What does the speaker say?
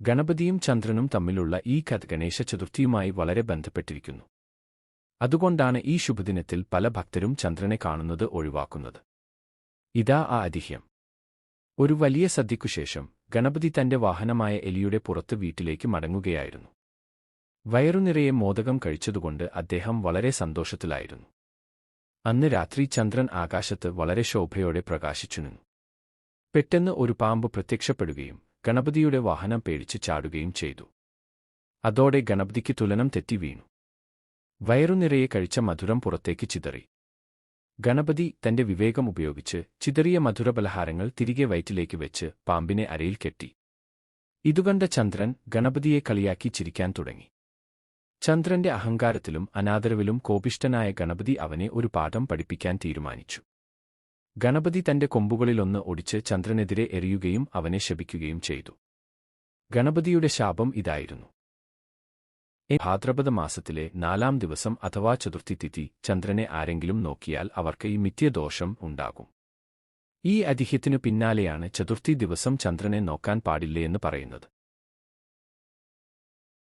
ഗണപതിയും ചന്ദ്രനും തമ്മിലുള്ള ഈ കഥ ഗണേശ ചതുർത്ഥിയുമായി വളരെ ബന്ധപ്പെട്ടിരിക്കുന്നു. അതുകൊണ്ടാണ് ഈ ശുഭദിനത്തിൽ പല ഭക്തരും ചന്ദ്രനെ കാണുന്നത് ഒഴിവാക്കുന്നത്. ഇതാ ആ അതിഹ്യം. ഒരു വലിയ സദ്യക്കുശേഷം ഗണപതി തന്റെ വാഹനമായ എലിയുടെ പുറത്ത് വീട്ടിലേക്ക് മടങ്ങുകയായിരുന്നു. വയറുനിറയെ മോദകം കഴിച്ചതുകൊണ്ട് അദ്ദേഹം വളരെ സന്തോഷത്തിലായിരുന്നു. അന്ന് രാത്രി ചന്ദ്രൻ ആകാശത്ത് വളരെ ശോഭയോടെ പ്രകാശിച്ചു നിന്നു. പെട്ടെന്ന് ഒരു പാമ്പ് പ്രത്യക്ഷപ്പെടുകയും ഗണപതിയുടെ വാഹനം പേടിച്ച് ചാടുകയും ചെയ്തു. അതോടെ ഗണപതിക്ക് തുലനം തെറ്റി വീണു. വയറുനിറയെ കഴിച്ച മധുരം പുറത്തേക്ക് ചിതറി. ഗണപതി തന്റെ വിവേകം ഉപയോഗിച്ച് ചിതറിയ മധുരപലഹാരങ്ങൾ തിരികെ വയറ്റിലേക്ക് വെച്ച് പാമ്പിനെ അരയിൽ കെട്ടി. ഇതുകണ്ട ചന്ദ്രൻ ഗണപതിയെ കളിയാക്കി ചിരിക്കാൻ തുടങ്ങി. ചന്ദ്രന്റെ അഹങ്കാരത്തിലും അനാദരവിലും കോപിഷ്ടനായ ഗണപതി അവനെ ഒരു പാഠം പഠിപ്പിക്കാൻ തീരുമാനിച്ചു. ഗണപതി തന്റെ കൊമ്പുകളിലൊന്ന് ഒടിച്ച് ചന്ദ്രനെതിരെ എറിയുകയും അവനെ ശപിക്കുകയും ചെയ്തു. ഗണപതിയുടെ ശാപം ഇതായിരുന്നു. ഭാദ്രപദ മാസത്തിലെ നാലാം ദിവസം അഥവാ ചതുർത്ഥി തിഥി ചന്ദ്രനെ ആരെങ്കിലും നോക്കിയാൽ അവർക്ക് ഈ മിഥ്യദോഷം ഉണ്ടാകും. ഈ അതിഹ്യത്തിനു പിന്നാലെയാണ് ചതുർത്ഥി ദിവസം ചന്ദ്രനെ നോക്കാൻ പാടില്ലേ എന്ന് പറയുന്നത്.